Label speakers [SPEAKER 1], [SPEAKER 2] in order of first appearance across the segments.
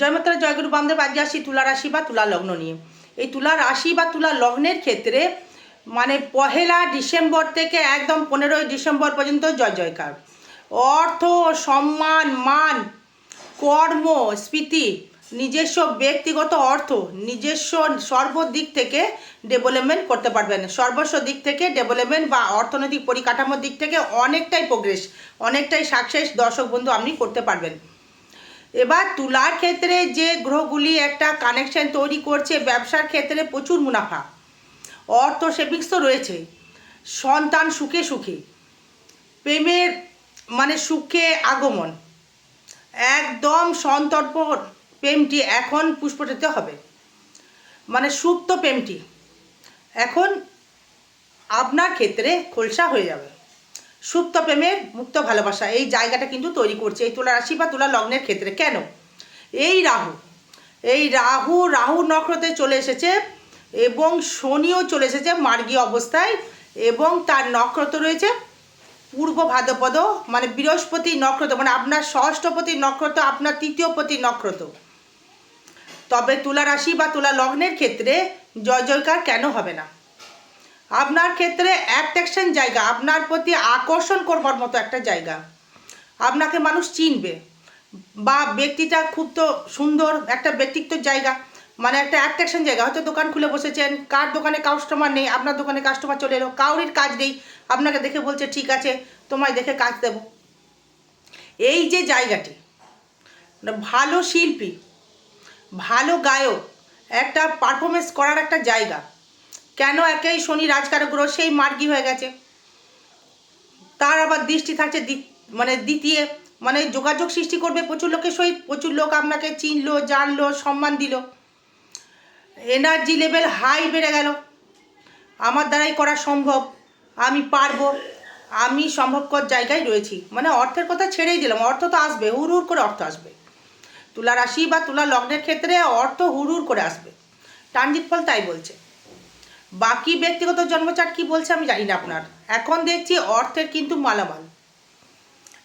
[SPEAKER 1] জয়মাত্রা জয়গুরু বামদেব আজকে আসি তুলা রাশি বা তুলা লগ্ন নিয়ে। এই তুলা রাশি বা তুলা লগ্নের ক্ষেত্রে মানে পহেলা ডিসেম্বর থেকে একদম পনেরোই ডিসেম্বর পর্যন্ত জয় জয়কার। অর্থ, সম্মান, মান, কর্ম স্মৃতি নিজস্ব ব্যক্তিগত অর্থ, নিজস্ব সর্বদিক থেকে ডেভেলপমেন্ট করতে পারবেন। সর্বস্ব দিক থেকে ডেভেলপমেন্ট বা অর্থনৈতিক পরিকাঠামোর দিক থেকে অনেকটাই প্রোগ্রেস অনেকটাই সাকসেস দর্শক বন্ধু আপনি করতে পারবেন। এবার তুলার ক্ষেত্রে যে গ্রহগুলি একটা কানেকশন তৈরি করছে, ব্যবসার ক্ষেত্রে প্রচুর মুনাফা। অর্থ সেভিংস তো রয়েছে। সন্তান সুখে সুখে। প্রেমের মানে সুখে আগমন। একদম সন্তর্পণ প্রেমটি এখন পুষ্পটিত হবে। মানে সুপ্ত প্রেমটি। এখন আপনার ক্ষেত্রে খোলসা হয়ে যাবে। সুপ্ত প্রেমের মুক্ত ভালোবাসা। এই জায়গাটা কিন্তু তৈরি করছে এই তুলা রাশি বা তুলা লগ্নের ক্ষেত্রে। কেন? এই রাহু এই রাহু রাহু নক্ষত্রে চলে এসেছে এবং শনিও চলে এসেছে মার্গী অবস্থায় এবং তার নক্ষত্র রয়েছে পূর্ব ভাদ্রপদ মানে বৃহস্পতি নক্ষত্র মানে আপনার ষষ্ঠপতি নক্ষত্র, আপনার তৃতীয়পতি নক্ষত্র। তবে তুলা রাশি বা তুলা লগ্নের ক্ষেত্রে জয় জয়কার কেন হবে না? আপনার ক্ষেত্রে অ্যাট্রাকশন জায়গা, আপনার প্রতি আকর্ষণ করবার মতো একটা জায়গা। আপনাকে মানুষ চিনবে। বা ব্যক্তিটা খুব তো সুন্দর, একটা ব্যক্তিত্ব জায়গা মানে একটা অ্যাট্রাকশন জায়গা। হয়তো দোকান খুলে বসেছেন, কার দোকানে কাস্টমার নেই, আপনার দোকানে কাস্টমার চলে এলো, কাউরির কাজ নেই, আপনাকে দেখে বলছে, ঠিক আছে, তোমায় দেখে কাজ দেব। এই যে জায়গাটি মানে ভালো শিল্পী, ভালো গায়ক, একটা পারফরমেন্স করার একটা জায়গা কেন একেই শনি রাজকারক গ্রহ সেই মার্গি হয়ে গেছে? তার আবার দৃষ্টি থাকছে মানে দ্বিতীয় মানে যোগাযোগ সৃষ্টি করবে প্রচুর লোকের সহিত, প্রচুর লোক আপনাকে চিনলো, জানলো, সম্মান দিল। এনার্জি লেভেল হাই বেড়ে গেল। আমার দ্বারাই করা সম্ভব, আমি পারব, আমি সম্ভবকর জায়গায় রয়েছি। মানে অর্থের কথা ছেড়েই দিলাম, অর্থ তো আসবে, হুড় হুড় করে অর্থ আসবে। তুলা রাশি বা তুলা লগ্নের ক্ষেত্রে অর্থ হুড় হুড় করে আসবে। ট্রানজিট ফল তাই বলছে। বাকি ব্যক্তিগত জন্মচাট কি বলছে আমি জানি না আপনার। এখন দেখছি অর্থের কিন্তু মালামাল।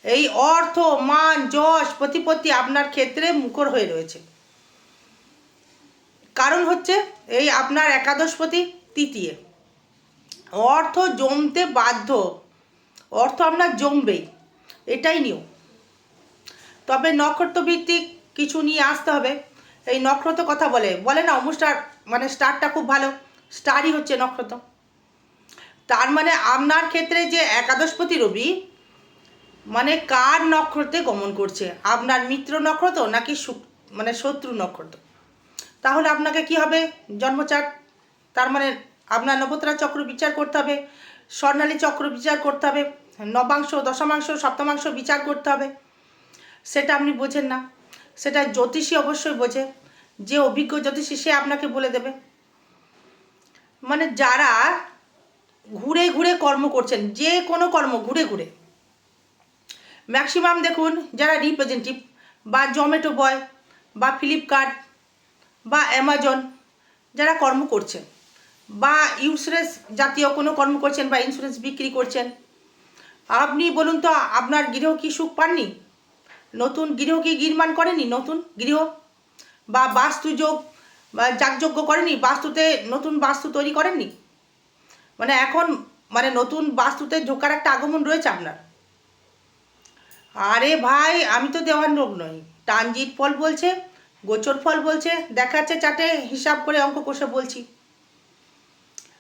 [SPEAKER 1] এই অর্থ, মান, যশ, প্রতিপত্তি আপনার ক্ষেত্রে মুখর হয়ে রয়েছে। কারণ হচ্ছে এই আপনার একাদশপতি তৃতীয়। অর্থ জমতে বাধ্য। অর্থ আপনার জমবেই। এটাই নিয়ম। তবে নক্ষত্রভিত্তিক কিছু নিয়ে আসতে হবে। এই নক্ষত্র কথা বলে। বলে না অমুষ্টার মানে স্টারটা খুব ভালো। স্টারই হচ্ছে নক্ষত্র। তার মানে আপনার ক্ষেত্রে যে একাদশপতি রবি মানে কার নক্ষত্রে গমন করছে? আপনার মিত্র নক্ষত্র নাকি মানে শত্রু নক্ষত্র? তাহলে আপনাকে কি হবে? জন্মচার। তার মানে আপনার নবতরা চক্র বিচার করতে হবে, স্বর্ণালী চক্র বিচার করতে হবে, নবাংশ, দশমাংশ, সপ্তমাংশ বিচার করতে হবে। সেটা আপনি বোঝেন না। সেটা জ্যোতিষী অবশ্যই বোঝে। যে অভিজ্ঞ জ্যোতিষী, সে আপনাকে বলে দেবে। মানে যারা ঘুরে ঘুরে কর্ম করছেন, যে কোনো কর্ম, ঘুরে ঘুরে। ম্যাক্সিমাম দেখুন, যারা রিপ্রেজেন্টেটিভ বা জোম্যাটো বয় বা ফ্লিপকার্ট বা অ্যামাজন যারা কর্ম করছেন বা ইন্স্যুরেন্স জাতীয় কোনো কর্ম করছেন বা ইন্স্যুরেন্স বিক্রি করছেন, আপনি বলুন তো, আপনার গৃহ কি সুখ পাননি? নতুন গৃহ কি নির্মাণ করেনি? নতুন গৃহ বা বাস্তুযোগ যাগযজ্ঞ করেনি, বাস্তুতে নতুন বাস্তু তৈরি করেননি? মানে এখন মানে নতুন বাস্তুতে ঢোকার একটা আগমন রয়েছে আপনার? আরে ভাই, আমি তো দেওয়ার লোক নই। ট্রানজিট ফল বলছে, গোচর ফল বলছে, দেখাচ্ছে চাটে, হিসাব করে অঙ্ক কষে বলছি।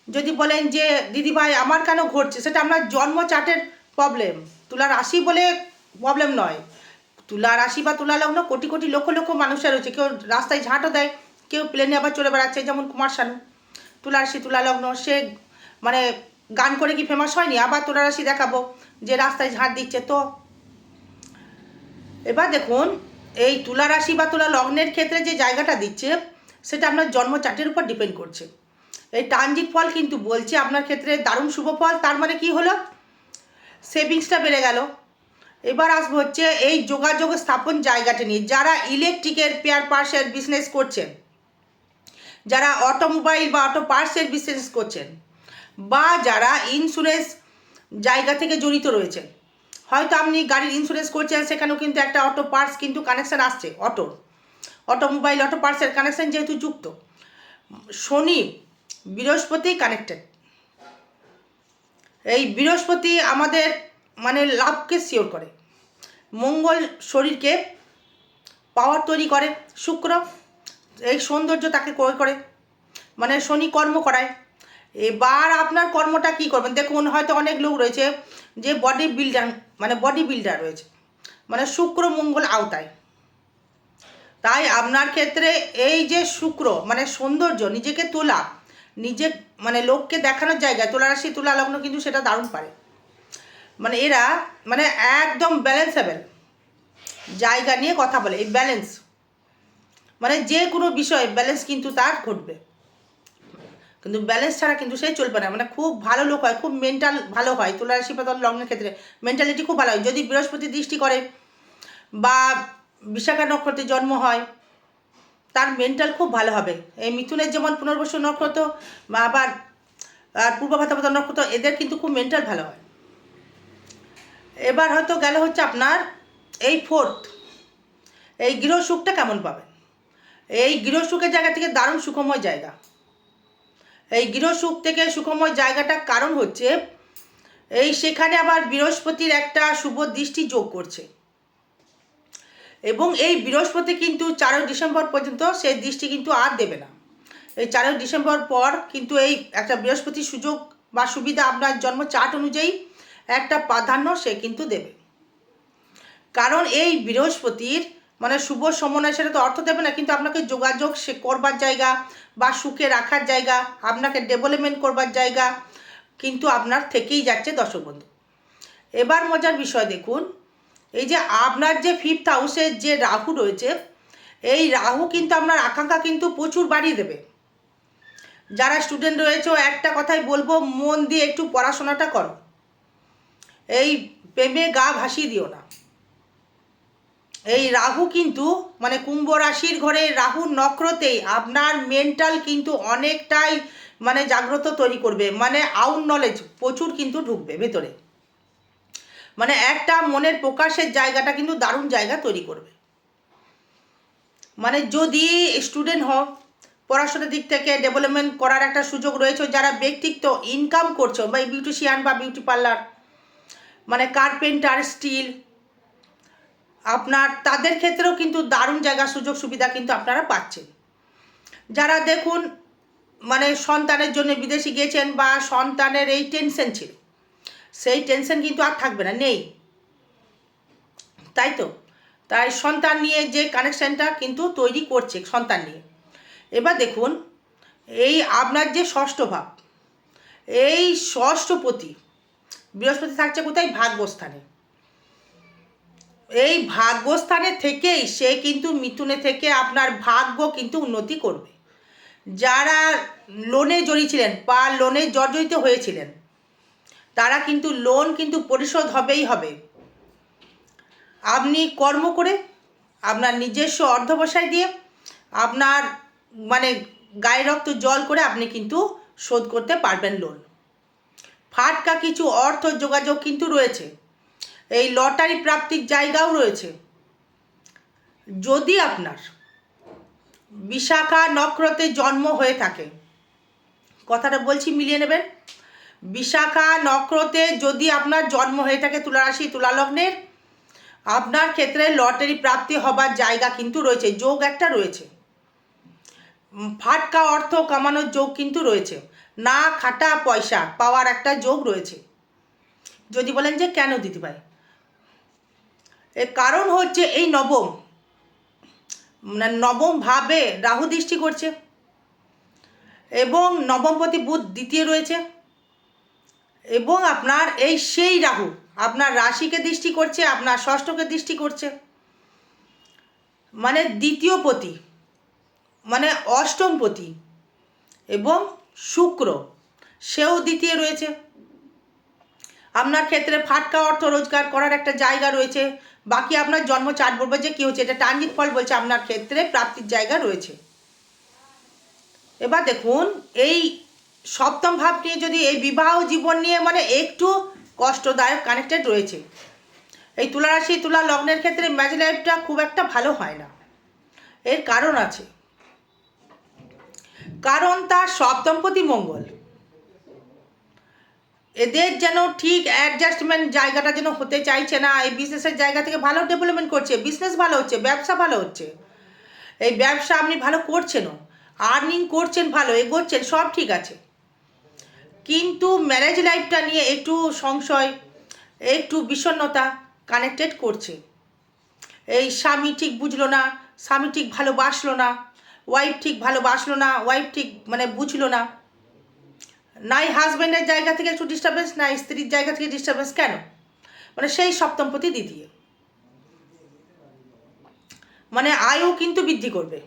[SPEAKER 1] যদি বলেন যে, দিদি ভাই, আমার কেন ঘটছে? সেটা আপনার জন্ম চার্টের প্রবলেম তুলা রাশি বলে প্রবলেম নয়। তুলা রাশি বা তুলা লগ্ন কোটি কোটি লক্ষ লক্ষ মানুষের রয়েছে। কেউ রাস্তায় ঝাঁটও দেয়। কেউ প্লেনে আবার চলে বেড়াচ্ছে, যেমন কুমার শানু। তুলারাশি তুলা লগ্ন সে মানে গান করে কি ফেমাস হয়নি? আবার তুলা রাশি দেখাবো, যে রাস্তায় ঝাঁট দিচ্ছে। তো এবার দেখুন, এই তুলা রাশি বা তুলা লগ্নের ক্ষেত্রে যে জায়গাটা দিচ্ছে, সেটা আপনার জন্ম চার্টের উপর ডিপেন্ড করছে। এই ট্রানজিট ফল কিন্তু বলছে আপনার ক্ষেত্রে দারুণ শুভ ফল, তার মানে কি হলো? সেভিংসটা বেড়ে গেল। এবার আসব হচ্ছে এই যোগাযোগ স্থাপন জায়গাটা নিয়ে। যারা ইলেকট্রিকের পেয়ার পার্সের বিজনেস করছেন যারা অটোমোবাইল বা অটো পার্টসের বিজনেস করছেন বা যারা ইন্স্যুরেন্স জায়গা থেকে জড়িত রয়েছেন। হয়তো আপনি গাড়ির ইন্স্যুরেন্স করছেন, সেখানেও কিন্তু একটা অটো পার্টস কিন্তু কানেকশান আসছে অটোর অটোমোবাইল, অটো পার্সের কানেকশান যেহেতু যুক্ত। শনি বৃহস্পতি কানেক্টেড এই বৃহস্পতি আমাদের মানে লাভকে শিওর করে। মঙ্গল শরীরকে পাওয়ার তৈরি করে, শুক্র এই সৌন্দর্য তাকে ক্রয় করে। মানে শনি কর্ম করায়। এবার আপনার কর্মটা কি করবেন? দেখুন, হয়তো অনেক লোক রয়েছে যে বডি বিল্ডার মানে বডি বিল্ডার রয়েছে। মানে শুক্র মঙ্গল আওতায়। তাই আপনার ক্ষেত্রে এই যে শুক্র মানে সৌন্দর্য, নিজেকে তোলা, নিজে মানে লোককে দেখানোর জায়গায় তোলা রাশি তোলা লগ্ন কিন্তু সেটা দারুণ পারে। মানে এরা মানে একদম ব্যালেন্সেবল জায়গা নিয়ে কথা বলে, এই ব্যালেন্স মানে যে কোনো বিষয়ে ব্যালেন্স কিন্তু তার ঘটবে। কিন্তু ব্যালেন্স ছাড়া কিন্তু সে চলবে না। মানে খুব ভালো লোক হয়, খুব মেন্টাল ভালো হয়। তুলা রাশি পাতল লগ্নের ক্ষেত্রে মেন্টালিটি খুব ভালো হয়। যদি বৃহস্পতি দৃষ্টি করে বা বিশাখা নক্ষত্রে জন্ম হয়, তার মেন্টাল খুব ভালো হবে। এই মিথুনের যেমন পুনর্বসু নক্ষত্র বা আবার, আর পূর্ব ভাতাপত নক্ষত্র, এদের কিন্তু খুব মেন্টাল ভালো হয়। এবার হয়তো গেল হচ্ছে আপনার এই ফোর্থ এই গৃহ সুখটা কেমন পাবেন? এই গৃহসুখের জায়গা থেকে দারুণ সুখময় জায়গা। এই গৃহসুখ থেকে সুখময় জায়গাটা কারণ হচ্ছে, এই সেখানে আবার বৃহস্পতির একটা শুভ দৃষ্টি যোগ করছে। এবং এই বৃহস্পতি কিন্তু চারই ডিসেম্বর পর্যন্ত সেই দৃষ্টি কিন্তু আর দেবে না। এই চারই ডিসেম্বর পর কিন্তু এই একটা বৃহস্পতির সুযোগ বা সুবিধা আপনার জন্ম চার্ট অনুযায়ী একটা প্রাধান্য সে কিন্তু দেবে। কারণ এই বৃহস্পতির মানে শুভ সমন্বয় সেটা তো অর্থ দেবে না, কিন্তু আপনাকে যোগাযোগ সে করবার জায়গা বা সুখে রাখার জায়গা, আপনাকে ডেভেলপমেন্ট করবার জায়গা কিন্তু আপনার থেকেই যাচ্ছে দর্শক বন্ধু। এবার মজার বিষয় দেখুন, এই যে আপনার যে ফিফথ হাউসের যে রাহু রয়েছে, এই রাহু কিন্তু আপনার আকাঙ্ক্ষা কিন্তু প্রচুর বাড়িয়ে দেবে। যারা স্টুডেন্ট রয়েছে একটা কথাই বলব, মন দিয়ে একটু পড়াশোনাটা করো। এই প্রেমে গা ভাসিয়ে দিও না। এই রাহু কিন্তু মানে কুম্ভ রাশির ঘরে রাহু নক্রতেই আপনার মেন্টাল কিন্তু অনেকটাই মানে জাগ্রত তৈরি করবে। মানে আউট নলেজ প্রচুর কিন্তু ঢুকবে ভেতরে। মানে একটা মনের প্রকাশের জায়গাটা কিন্তু দারুণ জায়গা তৈরি করবে। মানে যদি স্টুডেন্ট হোক পড়াশোনার দিক থেকে ডেভেলপমেন্ট করার একটা সুযোগ রয়েছে, যারা ব্যক্তিত্ব ইনকাম করছ, বা বিউটিশিয়ান বা বিউটি পার্লার মানে কার্পেন্টার স্টিল আপনার, তাদের ক্ষেত্রেও কিন্তু দারুণ জায়গা, সুযোগ, সুবিধা কিন্তু আপনারা পাচ্ছেন। যারা দেখুন মানে সন্তানের জন্য বিদেশে গিয়েছেন বা সন্তানের এই টেনশন ছিল, সেই টেনশন কিন্তু আর থাকবে না, নেই। তাই তো? তাই সন্তান নিয়ে যে কানেকশানটা কিন্তু তৈরি করছে সন্তান নিয়ে। এবার দেখুন, এই আপনার যে ষষ্ঠ ভাব, এই ষষ্ঠপতি বৃহস্পতি থাকছে কোথায়? ভাগ্যস্থানে। এই ভাগ্যস্থানে থেকেই সে কিন্তু মিথুনে থেকে আপনার ভাগ্য কিন্তু উন্নতি করবে। যারা লোনে জড়িয়েছিলেন বা লোনে জর্জরিত হয়েছিলেন, তারা কিন্তু লোন কিন্তু পরিশোধ হবেই হবে। আপনি কর্ম করে আপনার নিজস্ব অর্ধবসায় দিয়ে আপনার মানে গায়ে রক্ত জল করে আপনি কিন্তু শোধ করতে পারবেন লোন ফাটকা কিছু অর্থ যোগাযোগ কিন্তু রয়েছে। এই লটারি প্রাপ্তির জায়গাও রয়েছে। যদি আপনার বিশাখা নক্ষত্রে জন্ম হয়ে থাকে, কথাটা বলছি মিলিয়ে নেবেন, বিশাখা নক্ষত্রে যদি আপনার জন্ম হয়ে থাকে তুলারাশি, তুলালগ্নের, আপনার ক্ষেত্রে লটারি প্রাপ্তি হবার জায়গা কিন্তু রয়েছে, যোগ একটা রয়েছে। ফাটকা অর্থ কামানোর যোগ কিন্তু রয়েছে। না খাটা পয়সা পাওয়ার একটা যোগ রয়েছে। যদি বলেন যে কেন দিতে পারে? এর কারণ হচ্ছে এই নবম। মানে নবম ভাবে রাহু দৃষ্টি করছে এবং নবমপতি বুধ দ্বিতীয় রয়েছে এবং আপনার এই সেই রাহু, আপনার রাশিকে দৃষ্টি করছে, আপনার ষষ্ঠকে দৃষ্টি করছে। মানে দ্বিতীয় পতি মানে অষ্টম পতি এবং শুক্র, সেও দ্বিতীয় রয়েছে। আপনার ক্ষেত্রে ফাটকা অর্থ রোজগার করার একটা জায়গা রয়েছে। বাকি আপনার জন্ম চাট বলব যে কী হচ্ছে? এটা টার্নিক ফল বলছে আপনার ক্ষেত্রে প্রাপ্তির জায়গা রয়েছে। এবার দেখুন, এই সপ্তম ভাব নিয়ে যদি এই বিবাহ জীবন নিয়ে মানে একটু কষ্টদায়ক কানেক্টেড রয়েছে। এই তুলা রাশি তুলা লগ্নের ক্ষেত্রে ম্যাচ লাইফটা খুব একটা ভালো হয় না। এর কারণ আছে। কারণ তার সপ্তমপতি মঙ্গল। এদের যেন ঠিক অ্যাডজাস্টমেন্ট জায়গাটা যেন হতে চাইছে না, এই বিজনেসের জায়গা থেকে ভালো ডেভেলপমেন্ট করছে বিজনেস ভালো হচ্ছে, ব্যবসা ভালো হচ্ছে। এই ব্যবসা আপনি ভালো করছেনও আর্নিং করছেন ভালো, এগোচ্ছেন, সব ঠিক আছে। কিন্তু ম্যারেজ লাইফটা নিয়ে একটু সংশয়, একটু বিষণ্ণতা কানেক্টেড করছে। এই স্বামী ঠিক বুঝলো না, স্বামী ঠিক ভালোবাসলো না ওয়াইফ ঠিক ভালোবাসলো না ওয়াইফ ঠিক মানে বুঝলো না। নাই হাজব্যান্ডের জায়গা থেকে একটু ডিস্টারবেন্স, নাই স্ত্রীর জায়গা থেকে ডিস্টারবেন্স কেন? মানে সেই সপ্তমপতি দ্বিতীয় মানে আয়ু কিন্তু বৃদ্ধি করবে।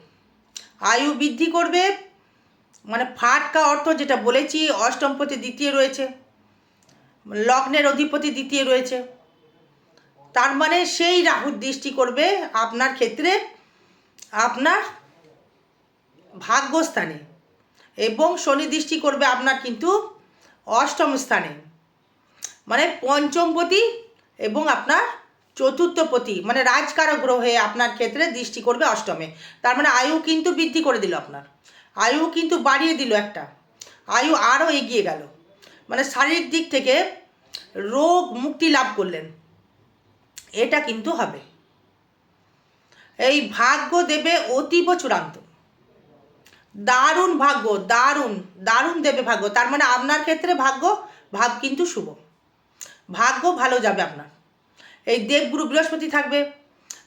[SPEAKER 1] আয়ু বৃদ্ধি করবে মানে ফাটকা অর্থ যেটা বলেছি, অষ্টমপতি, দ্বিতীয় রয়েছে। লগ্নের অধিপতি, দ্বিতীয় রয়েছে। তার মানে সেই রাহুর দৃষ্টি করবে আপনার ক্ষেত্রে, আপনার ভাগ্যস্থানে। এবং শনি দৃষ্টি করবে আপনার কিন্তু অষ্টম স্থানে। মানে পঞ্চমপতি এবং আপনার চতুর্থপতি মানে রাজকারক গ্রহে আপনার ক্ষেত্রে দৃষ্টি করবে অষ্টমে। তার মানে আয়ু কিন্তু বৃদ্ধি করে দিল আপনার। আয়ু কিন্তু বাড়িয়ে দিল একটা। আয়ু আরও এগিয়ে গেল। মানে শারীরিক দিক থেকে রোগ মুক্তি লাভ করলেন। এটা কিন্তু হবে। এই ভাগ্য দেবে অতীব চূড়ান্ত। দারুণ ভাগ্য, দারুণ দারুণ দেবে ভাগ্য। তার মানে আপনার ক্ষেত্রে ভাগ্য, ভাব কিন্তু শুভ। ভাগ্য ভালো যাবে আপনার। এই দেবগুরু বৃহস্পতি থাকবে,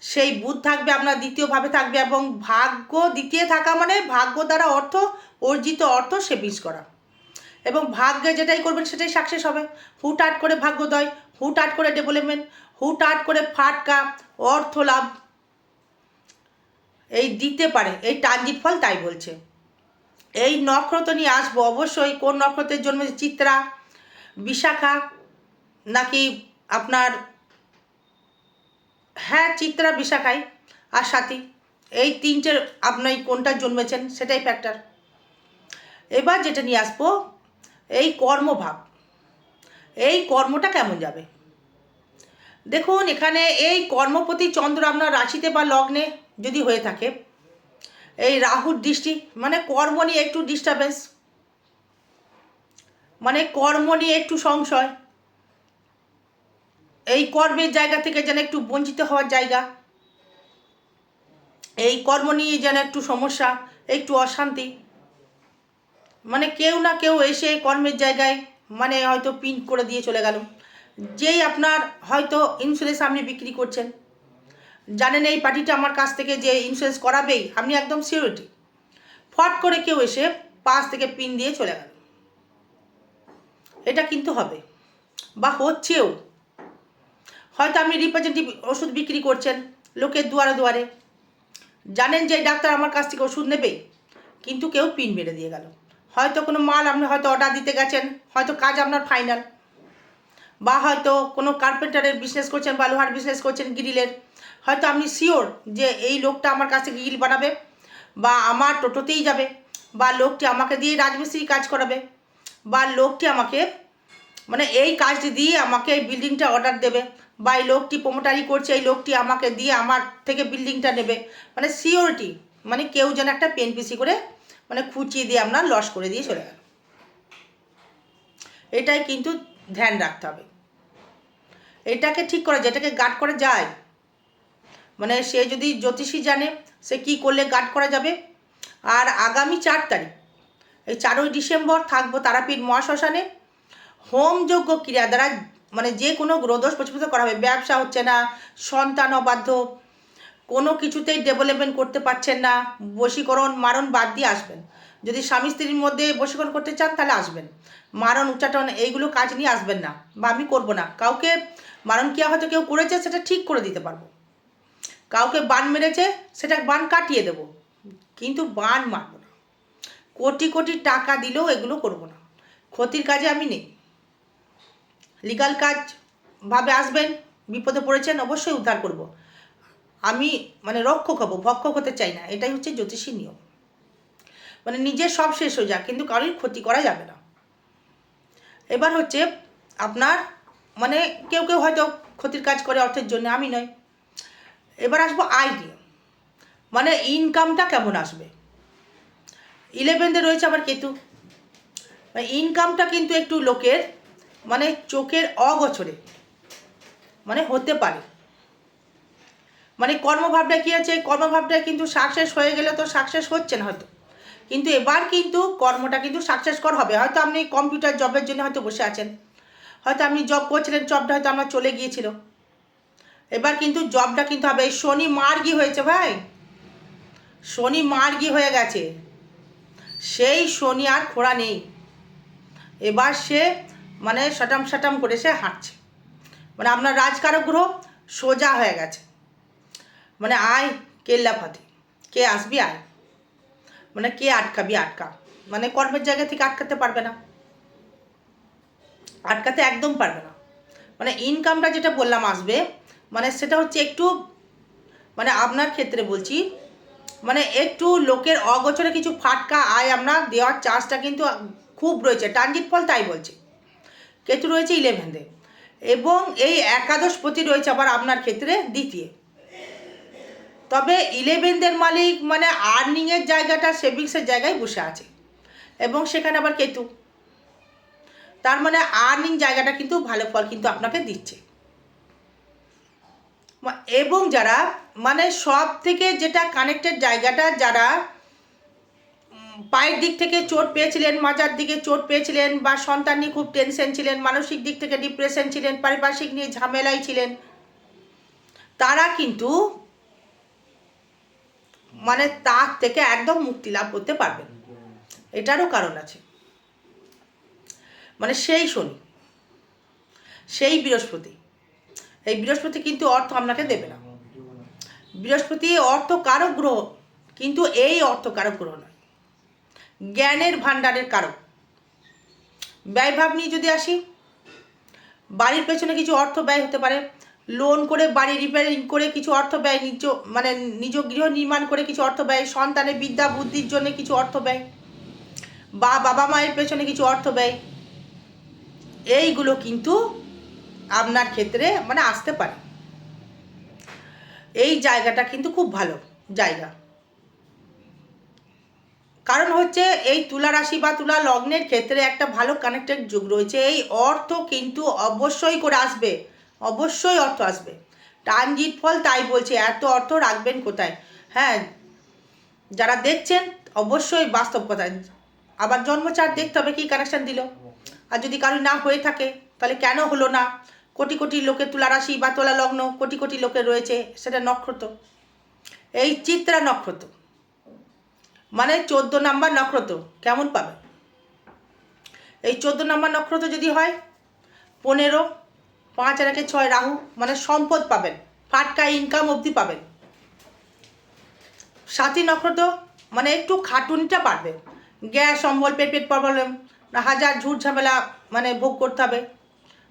[SPEAKER 1] সেই বুধ থাকবে, আপনার দ্বিতীয়ভাবে থাকবে, এবং ভাগ্য দ্বিতীয় থাকা মানে ভাগ্য দ্বারা অর্থ, অর্জিত অর্থ সেভিংস করা। এবং ভাগ্যে যেটাই করবেন, সেটাই সাকসেস হবে। হুট হুটহাট করে ভাগ্যোদয় হুটহাট করে ডেভেলপমেন্ট হুট হুটহাট করে ফাটকা অর্থ লাভ এই দিতে পারে, এই ট্রানজিট ফল তাই বলছে। এই নক্ষত্র নিয়ে আসব। অবশ্যই কোন নক্ষত্রের জন্ম চিত্রা, বিশাখা, নাকি আপনার হ্যাঁ চিত্রা, বিশাখাই আর সাথী। এই তিনটের আপনি কোনটা জন্মেছেন সেটাই ফ্যাক্টর এবার যেটা নিয়ে আসব, এই কর্মভাব। এই কর্মটা কেমন যাবে? দেখুন, এখানে এই কর্মপতি চন্দ্র আপনার রাশিতে বা লগ্নে যদি হয়ে থাকে এই রাহুর দৃষ্টি মানে কর্ম নিয়ে একটু ডিস্টারবেন্স মানে কর্ম নিয়ে একটু সংশয়। এই কর্মের জায়গা থেকে যেন একটু বঞ্চিত হওয়ার জায়গা। এই কর্ম নিয়ে যেন একটু সমস্যা, একটু অশান্তি। মানে কেউ না কেউ এসে কর্মের জায়গায় মানে হয়তো পিন করে দিয়ে চলে গেল। যেই আপনার হয়তো ইন্স্যুরেন্স আপনি বিক্রি করছেন। জানেন এই পার্টিটা আমার কাছ থেকে যে ইন্স্যুরেন্স করাবেই আপনি একদম সিওরিটি ফট করে কেউ এসে পাশ থেকে পিন দিয়ে চলে গেল। এটা কিন্তু হবে। বা হচ্ছেও। হয়তো আপনি রিপ্রেজেন্টেটিভ ওষুধ বিক্রি করছেন, লোকের দুয়ারে দুয়ারে। জানেন যে ডাক্তার আমার কাছ থেকে ওষুধ নেবে, কিন্তু কেউ পিন মেরে দিয়ে গেল। হয়তো কোনো মাল আপনি হয়তো অর্ডার দিতে গেছেন, হয়তো কাজ আপনার ফাইনাল বা হয়তো কোনো কার্পেন্টারের বিজনেস করছেন বা লোহার বিজনেস করছেন গ্রিলের হয়তো আপনি শিওর যে এই লোকটা আমার কাছ গ্রিল বানাবে বা আমার টোটোতেই যাবে বা লোকটি আমাকে দিয়ে রাজমিস্ত্রি কাজ করাবে বা লোকটি আমাকে মানে এই কাজটি দিয়ে আমাকে এই বিল্ডিংটা অর্ডার দেবে বা এই লোকটি প্রোমোটারি করছে, এই লোকটি আমাকে দিয়ে আমার থেকে বিল্ডিংটা নেবে। মানে সিওরিটি মানে কেউ যেন একটা পেন পিসি করে মানে খুঁচিয়ে দিয়ে আপনার লস করে দিয়ে চলে গেল। এটাই কিন্তু ধ্যান রাখতে হবে। এটাকে ঠিক করা, যেটাকে গার্ড করা যায় মানে সে যদি জ্যোতিষী জানে সে কি করলে গার্ড করা যাবে। আর আগামী চার তারিখ, এই চারই ডিসেম্বর থাকব তারাপীঠ মহাশ্মশানে। হোমযোগ্য ক্রিয়া দ্বারা মানে যে কোনো গ্রহদোষ প্রতিষ্ঠিত করা হবে। ব্যবসা হচ্ছে না, সন্তান অবাধ্য, কোনো কিছুতেই ডেভেলপমেন্ট করতে পারছেন না, বশীকরণ, মারণ বাদ দিয়ে আসবেন। যদি স্বামী স্ত্রীর মধ্যে বশীকরণ করতে চান তাহলে আসবেন। মারণ, উচ্চাটন এইগুলো কাজ নিয়ে আসবেন না বা আমি করব না। কাউকে মারণ কিয়া হয়তো কেউ করেছে সেটা ঠিক করে দিতে পারব। কাউকে বান মেরেছে, সেটা বান কাটিয়ে দেবো। কিন্তু বান মারব না। কোটি কোটি টাকা দিলেও এগুলো করব না। ক্ষতির কাজে আমি নেই। লিগাল কাজ ভাবে আসবেন, বিপদে পড়েছেন, অবশ্যই উদ্ধার করব। আমি মানে রক্ষক হব, ভক্ষক হতে চাই না, এটাই হচ্ছে জ্যোতিষী নিয়ম। মানে নিজের সব শেষ হয়ে যাক, কিন্তু কারোর ক্ষতি করা যাবে না। এবার হচ্ছে আপনার মানে কেউ কেউ হয়তো ক্ষতির কাজ করে অর্থের জন্য, আমি নয়। এবার আসব আয় নিয়ে মানে ইনকামটা কেমন আসবে? ইলেভেনতে রয়েছে আবার কেতু। ইনকামটা কিন্তু একটু লোকের মানে চোখের অগোচরে মানে হতে পারে। মানে কর্মভাবটা কী আছে? কর্মভাবটা কিন্তু সাকসেস হয়ে গেলে তো সাকসেস হচ্ছে না হয়তো। কিন্তু এবার কিন্তু কর্মটা কিন্তু সাকসেসকর হবে। হয়তো আপনি কম্পিউটার জবের জন্য হয়তো বসে আছেন। হয়তো আপনি জব করছিলেন জবটা হয়তো আপনার চলে গিয়েছিল। এবার কিন্তু জবটা কিন্তু হবে। এই শনি মার্গি হয়েছে ভাই। শনি মার্গি হয়ে গেছে। সেই শনি আর খোড়া নেই। এবার সে মানে সাটাম সাটাম করে সে হাঁটছে। মানে আপনার রাজকারক গ্রহ সোজা হয়ে গেছে। মানে আয় কেল্লাফাতি কে আসবি আয়? মানে কে আটকাবি আটকা? মানে কর্মের জায়গা থেকে আটকাতে পারবে না। আটকাতে একদম পারবে না। মানে ইনকামটা যেটা বললাম আসবে মানে সেটা হচ্ছে একটু মানে আপনার ক্ষেত্রে বলছি মানে একটু লোকের অগোচরে কিছু ফাটকা আয় আপনার দেওয়ার চান্সটা কিন্তু খুব রয়েছে। ট্রানজিট ফল তাই বলছে। কেতু রয়েছে ইলেভেনতে এবং এই একাদশপতি রয়েছে আবার আপনার ক্ষেত্রে দ্বিতীয়। তবে ইলেভেনদের মালিক মানে আর্নিংয়ের জায়গাটা সেভিংসের জায়গায় বসে আছে। এবং সেখানে আবার কেতু। তার মানে আর্নিং জায়গাটা কিন্তু ভালো ফল কিন্তু আপনাকে দিচ্ছে। এবং যারা মানে সব থেকে যেটা কানেক্টেড জায়গাটা যারা পায়ের দিক থেকে চোট পেয়েছিলেন, মাজার দিকে চোট পেয়েছিলেন, বা সন্তান নিয়ে খুব টেনশন ছিলেন, মানসিক দিক থেকে ডিপ্রেশন ছিলেন, পারিপার্শ্বিক নিয়ে ঝামেলায় ছিলেন, তারা কিন্তু মানে তার থেকে একদম মুক্তি লাভ করতে পারবেন। এটারও কারণ আছে। মানে সেই শনি, সেই বৃহস্পতি এই বৃহস্পতি কিন্তু অর্থ আপনাকে দেবে না। বৃহস্পতি অর্থ কারক গ্রহ, কিন্তু এই অর্থ কারক গ্রহ নয়। জ্ঞানের ভাণ্ডারের কারক। ব্যয়ভাব নিয়ে যদি আসি, বাড়ির পেছনে কিছু অর্থ ব্যয় হতে পারে। লোন করে বাড়ি রিপেয়ারিং করে কিছু অর্থ ব্যয়, নিজ মানে নিজ গৃহ নির্মাণ করে কিছু অর্থ ব্যয়, সন্তানের বিদ্যা, বুদ্ধির জন্য কিছু অর্থ ব্যয়, বা বাবা মায়ের পেছনে কিছু অর্থ ব্যয়, এইগুলো কিন্তু আপনার ক্ষেত্রে মানে আসতে পারে। এই জায়গাটা কিন্তু খুব ভালো জায়গা। কারণ হচ্ছে এই তুলা রাশি বা তুলা লগ্নের ক্ষেত্রে একটা ভালো কানেক্টেড যুগ রয়েছে। এই অর্থ কিন্তু অবশ্যই করে আসবে, অবশ্যই অর্থ আসবে। ট্রানজিট ফল তাই বলছে, এত অর্থ রাখবেন কোথায়? হ্যাঁ যারা দেখছেন অবশ্যই বাস্তব কথা। আবার জন্মচার দেখতে হবে কি কানেকশান দিল? আর যদি কারও না হয়ে থাকে, তাহলে কেন হলো না? কোটি কোটি লোকের তুলা রাশি বা তোলা লগ্ন কোটি কোটি লোকের রয়েছে, সেটা নক্ষত্র। এই চিত্রা নক্ষত্র। মানে চোদ্দ নাম্বার নক্ষত্র, কেমন পাবে? এই চোদ্দ নাম্বার নক্ষত্র যদি হয়, পনেরো, পাঁচ, আর ছয় রাহু মানে সম্পদ পাবেন, ফাটকা ইনকাম অবধি পাবেন। সাথী নক্ষত্র মানে একটু খাটুনিটা বাড়বে। গ্যাস, অম্বল, পেট পেট প্রবলেম হাজার ঝুট ঝামেলা মানে ভোগ করতে হবে।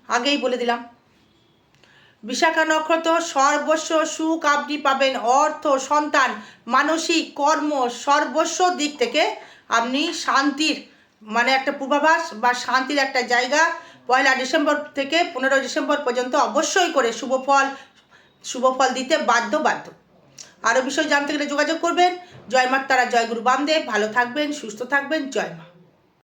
[SPEAKER 1] আগেই বলে দিলাম। বিশাখা নক্ষত্র সর্বস্ব সুখ আপনি পাবেন। অর্থ, সন্তান, মানসিক কর্ম সর্বস্ব দিক থেকে আপনি শান্তির মানে একটা পূর্বাভাস বা শান্তির একটা জায়গা পয়লা ডিসেম্বর থেকে পনেরোই ডিসেম্বর পর্যন্ত অবশ্যই করে শুভ ফল শুভ ফল দিতে বাধ্য বাধ্য। আরও বিষয় জানতে গেলে যোগাযোগ করবেন। জয় মাতারা, জয় গুরু বামদেব। ভালো থাকবেন, সুস্থ থাকবেন। জয় মা।